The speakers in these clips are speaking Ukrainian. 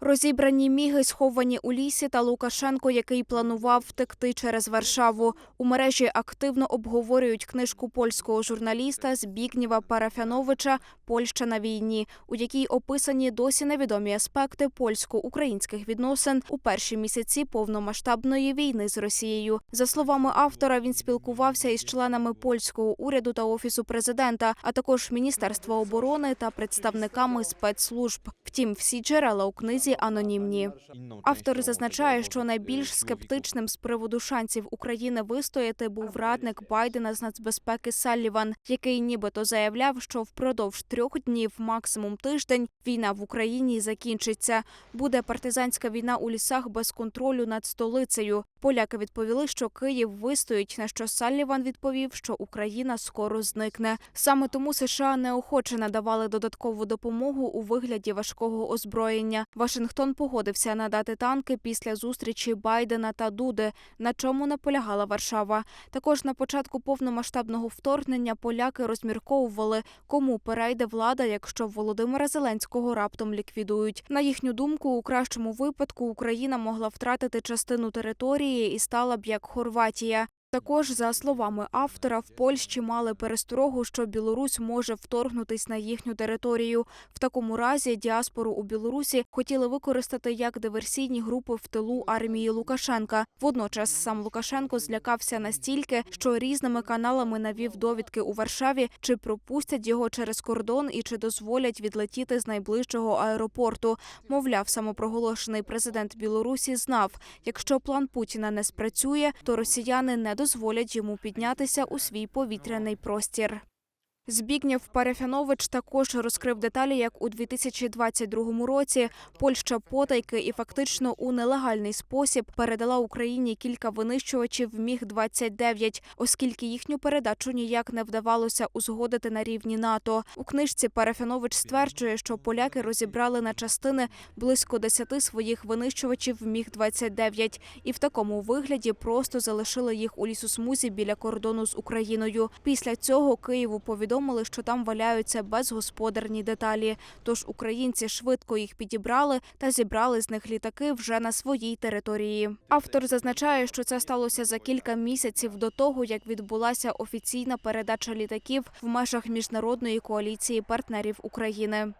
Розібрані міги сховані у лісі та Лукашенко, який планував втекти через Варшаву. У мережі активно обговорюють книжку польського журналіста Збігнєва Парафяновича Польща на війні, у якій описані досі невідомі аспекти польсько-українських відносин у перші місяці повномасштабної війни з Росією. За словами автора, він спілкувався із членами польського уряду та офісу президента, а також Міністерства оборони та представниками спецслужб. Втім, всі джерела у книзі анонімні. Автор зазначає, що найбільш скептичним з приводу шансів України вистояти був радник Байдена з нацбезпеки Салліван, який нібито заявляв, що впродовж трьох днів, максимум тиждень, війна в Україні закінчиться. Буде партизанська війна у лісах без контролю над столицею. Поляки відповіли, що Київ вистоїть. На що Салліван відповів, що Україна скоро зникне. Саме тому США неохоче надавали додаткову допомогу у вигляді важкого озброєння. Вашингтон погодився надати танки після зустрічі Байдена та Дуди, на чому наполягала Варшава. Також на початку повномасштабного вторгнення поляки розмірковували, кому перейде влада, якщо Володимира Зеленського раптом ліквідують. На їхню думку, у кращому випадку Україна могла втратити частину території і стала б як Хорватія. Також, за словами автора, в Польщі мали пересторогу, що Білорусь може вторгнутись на їхню територію. В такому разі діаспору у Білорусі хотіли використати як диверсійні групи в тилу армії Лукашенка. Водночас сам Лукашенко злякався настільки, що різними каналами навів довідки у Варшаві, чи пропустять його через кордон і чи дозволять відлетіти з найближчого аеропорту. Мовляв, самопроголошений президент Білорусі знав, якщо план Путіна не спрацює, то росіяни не дозволять йому піднятися у свій повітряний простір. Збігнєв Парафянович також розкрив деталі, як у 2022 році Польща потайки і фактично у нелегальний спосіб передала Україні кілька винищувачів міг 29 оскільки їхню передачу ніяк не вдавалося узгодити на рівні НАТО. У книжці Парафянович стверджує, що поляки розібрали на частини близько 10 своїх винищувачів міг 29 і в такому вигляді просто залишили їх у лісосмузі біля кордону з Україною. Після цього Києву повідомили, що там валяються безгосподарні деталі. Тож українці швидко їх підібрали та зібрали з них літаки вже на своїй території. Автор зазначає, що це сталося за кілька місяців до того, як відбулася офіційна передача літаків в межах міжнародної коаліції партнерів України.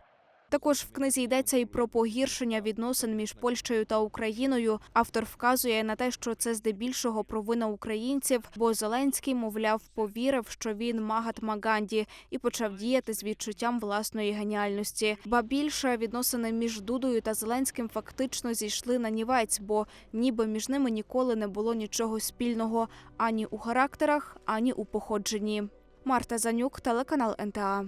Також в книзі йдеться і про погіршення відносин між Польщею та Україною. Автор вказує на те, що це здебільшого провина українців, бо Зеленський, мовляв, повірив, що він Магатма Ганді і почав діяти з відчуттям власної геніальності. Ба більше відносини між Дудою та Зеленським фактично зійшли на нівець, бо ніби між ними ніколи не було нічого спільного ані у характерах, ані у походженні. Марта Занюк, телеканал НТА.